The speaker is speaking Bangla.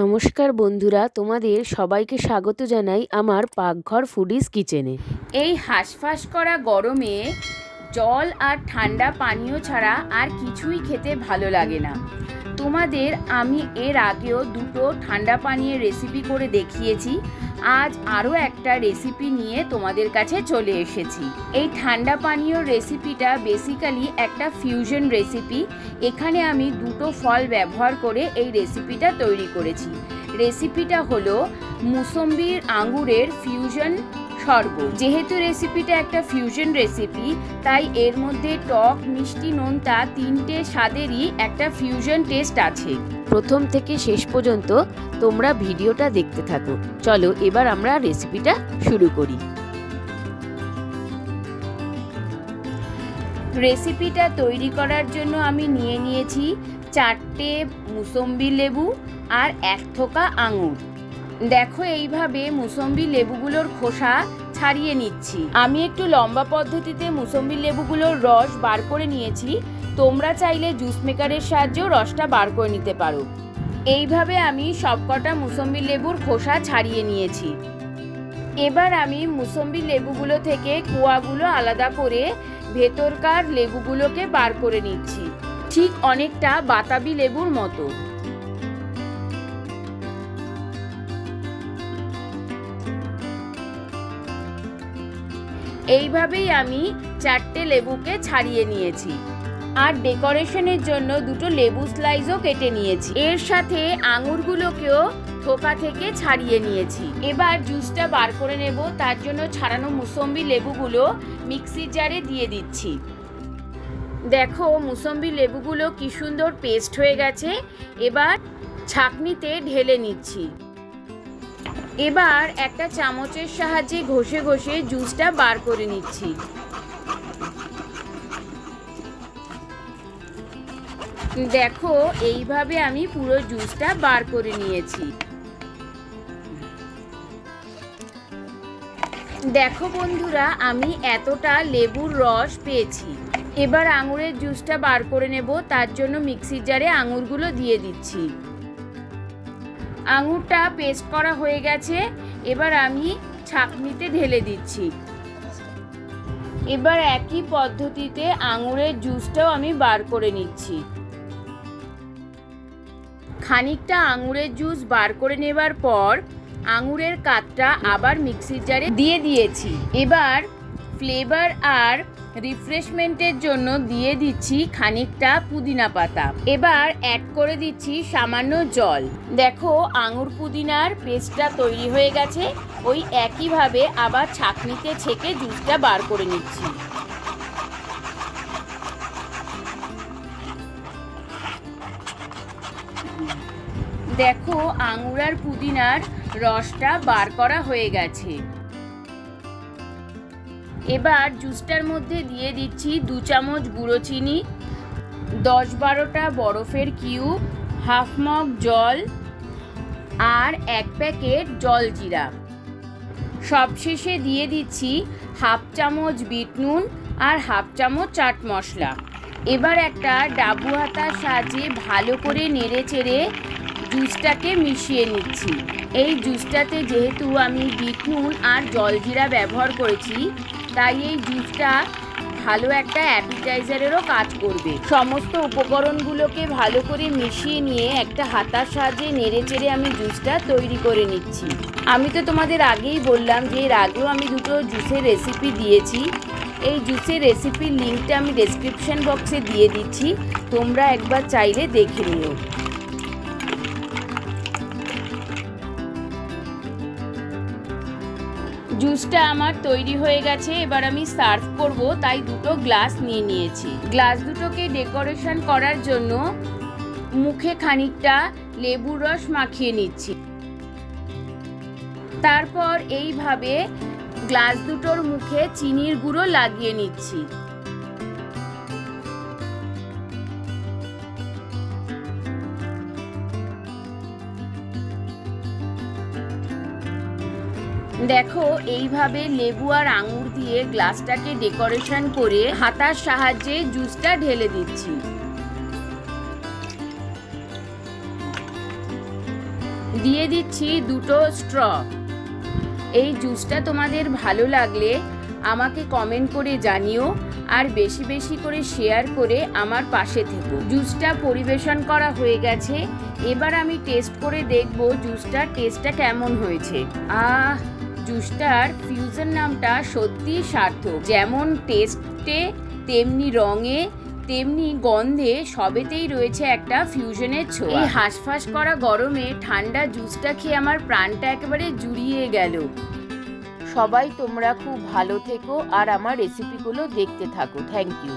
নমস্কার বন্ধুরা, তোমাদের সবাইকে স্বাগত জানাই আমার পাকঘর ফুডিস কিচেনে এই হাঁসফাঁস করা গরমে জল আর ঠান্ডা পানীয় ছাড়া আর কিছুই খেতে ভালো লাগে না। তোমাদের আমি এর আগেও দুটো ঠান্ডা পানীয় রেসিপি করে দেখিয়েছি। আজ আরও একটা রেসিপি নিয়ে তোমাদের কাছে চলে এসেছি। এই ঠান্ডা পানীয় রেসিপিটা বেসিক্যালি একটা ফিউশন রেসিপি এখানে আমি দুটো ফল ব্যবহার করে এই রেসিপিটা তৈরি করেছি। রেসিপিটা হলো মুসম্বির আঙুরের ফিউশন শরবত। যেহেতু রেসিপিটা একটা ফিউশন রেসিপি তাই এর মধ্যে টক, মিষ্টি, নোনতা তিনটে স্বাদেরই একটা ফিউশন টেস্ট আছে। প্রথম থেকে শেষ পর্যন্ত তোমরা ভিডিওটা দেখতে থাকো। চলো এবার আমরা রেসিপিটা শুরু করি। রেসিপিটা তৈরি করার জন্য আমি নিয়ে নিয়েছি চারটে মুসম্বি লেবু আর এক থোকা আঙুর। দেখো এইভাবে মুসম্বি লেবুগুলোর খোসা ছাড়িয়ে নিচ্ছি। আমি একটু লম্বা পদ্ধতিতে মুসম্বি লেবুগুলোর রস বার করে নিয়েছি। তোমরা চাইলে জুস মেকারের সাহায্যেও রসটা বার করে নিতে পারো। এইভাবে আমি সবকটা মুসম্বি লেবুর খোসা ছাড়িয়ে নিয়েছি। এবার আমি মুসম্বি লেবুগুলো থেকে কুয়াগুলো আলাদা করে ভেতরকার লেবুগুলোকে বার করে নিচ্ছি। ঠিক অনেকটা বাতাবি লেবুর মতো। এইভাবেই আমি চারটে লেবুকে ছাড়িয়ে নিয়েছি। আর ডেকোরেশনের জন্য দুটো লেবু স্লাইসও কেটে নিয়েছি। এর সাথে আঙুরগুলোকেও থোকা থেকে ছাড়িয়ে নিয়েছি। এবার জুসটা বার করে নেব, তার জন্য ছাড়ানো মুসম্বি লেবুগুলো মিক্সির জারে দিয়ে দিচ্ছি। দেখো, মুসম্বি লেবুগুলো কি সুন্দর পেস্ট হয়ে গেছে। এবার ছাকনিতে ঢেলে নিচ্ছি। এবার একটা চামচের সাহায্যে ঘষে ঘষে জুসটা বার করে নিচ্ছি। দেখো, এইভাবে আমি পুরো জুসটা বার করে নিয়েছি। দেখো বন্ধুরা, আমি এতটা লেবুর রস পেয়েছি। এবার আঙুরের জুসটা বার করে নেব, তার জন্য মিক্সির জারে আঙুরগুলো দিয়ে দিচ্ছি। আঙুরটা পেস্ট করা হয়ে গেছে, এবার আমি ছাকনিতে ঢেলে দিচ্ছি। এবার একই পদ্ধতিতে আঙুরের জুসটাও আমি বার করে নিচ্ছি। খানিকটা আঙুরের জুস বার করে নেবার পর আঙুরের কাতটা আবার মিক্সির জারে দিয়ে দিয়েছি। এবার ফ্লেভার আর রিফ্রেশমেন্টের জন্য দিয়ে দিচ্ছি খানিকটা পুদিনা পাতা। এবার অ্যাড করে দিচ্ছি সামান্য জল। দেখো আঙুর পুদিনার পেস্টটা তৈরি হয়ে গেছে। ওই একইভাবে আবার ছাকনিতে ছেঁকে জুসটা বার করে নিচ্ছি। দেখো আঙুর আর পুদিনার রসটা বার করা হয়ে গেছে। এবার জুসটার মধ্যে দিয়ে দিচ্ছি দু চামচ গুঁড়ো চিনি, দশ বারোটা বরফের কিউব, হাফ মগ জল, আর এক প্যাকেট জল জিরা। সবশেষে দিয়ে দিচ্ছি হাফ চামচ বিট নুন আর হাফ চামচ চাট মশলা। এবার একটা ডাবু হাতার সাহায্যে ভালো করে নেড়ে চেড়ে জুসটাকে মিশিয়ে নিচ্ছি। এই জুসটাতে যেহেতু আমি বিট আর জলজিরা ব্যবহার করেছি, তাই এই জুসটা ভালো একটা অ্যাপিটাইজারেরও কাজ করবে। সমস্ত উপকরণগুলোকে ভালো করে মিশিয়ে নিয়ে একটা হাতার সাহায্যে নেড়ে চেড়ে আমি জুসটা তৈরি করে নিচ্ছি। আমি তো তোমাদের আগেই বললাম যে এর আগেও আমি দুটো জুসের রেসিপি দিয়েছি। এই জুসের রেসিপির লিঙ্কটা আমি ডেসক্রিপশন বক্সে দিয়ে দিচ্ছি। তোমরা একবার চাইলে দেখে নিও। জুসটা আমার তৈরি হয়ে গেছে, এবার আমি সার্ভ করব, তাই দুটো গ্লাস নিয়ে নিয়েছি। গ্লাস দুটোকে ডেকোরেশন করার জন্য মুখে খানিকটা লেবুর রস মাখিয়ে নিচ্ছি। তারপর এইভাবে গ্লাস দুটোর মুখে চিনির গুঁড়ো লাগিয়ে নিচ্ছি। দেখো, এইভাবে লেবু আর আঙুর দিয়ে গ্লাসটাকে ডেকোরেশন করে হাতার সাহায্যে জুসটা ঢেলে দিচ্ছি। দিয়ে দিচ্ছি দুটো স্ট্র। এই জুসটা তোমাদের ভালো লাগলে আমাকে কমেন্ট করে জানিও আর বেশি বেশি করে শেয়ার করে আমার পাশে থেকো। জুসটা পরিবেশন করা হয়ে গেছে। এবার আমি টেস্ট করে দেখব জুসটার টেস্টটা কেমন হয়েছে। আহ, জুসটার ফিউজন নামটা সত্যি সার্থক। যেমন টেস্টে তেমনি রঙে তেমনি গন্ধে সবেতেই রয়েছে একটা ফিউশনের ছোঁয়া। এই হাঁসফাঁস করা গরমে ঠান্ডা জুসটা খেয়ে আমার প্রাণটা একেবারে জুড়িয়ে গেল। সবাই তোমরা খুব ভালো থেকো আর আমার রেসিপিগুলো দেখতে থাকো। Thank you